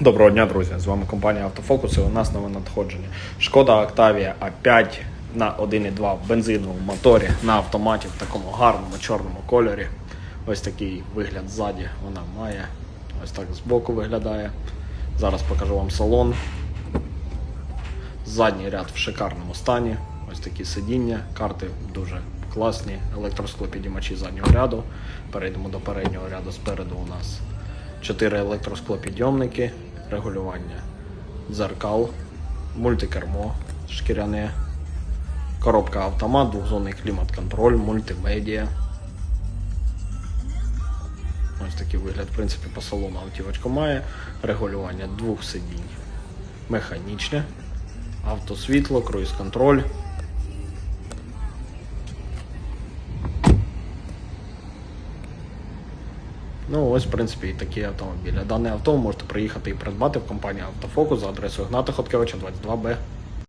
Доброго дня, друзі! З вами компанія Автофокус і у нас нове надходження. Шкода Octavia A5 на 1.2 бензиновому моторі на автоматі в такому гарному чорному кольорі. Ось такий вигляд ззаді вона має. Ось так збоку виглядає. Зараз покажу вам салон. Задній ряд в шикарному стані. Ось такі сидіння, карти дуже класні, електросклопідіймачі заднього ряду. Перейдемо до переднього ряду. Спереду у нас 4 електросклопідйомники, регулювання дзеркал, мультикермо шкіряне, коробка автомат, двохзонний клімат-контроль, мультимедіа. Ось такий вигляд, в принципі, по салону автівочка має. Регулювання двох сидінь механічне, автосвітло, круїз-контроль. Ну, ось, в принципі, і такі автомобілі. Дане авто можете приїхати і придбати в компанії Автофокус за адресою Гната Хоткевича 22Б.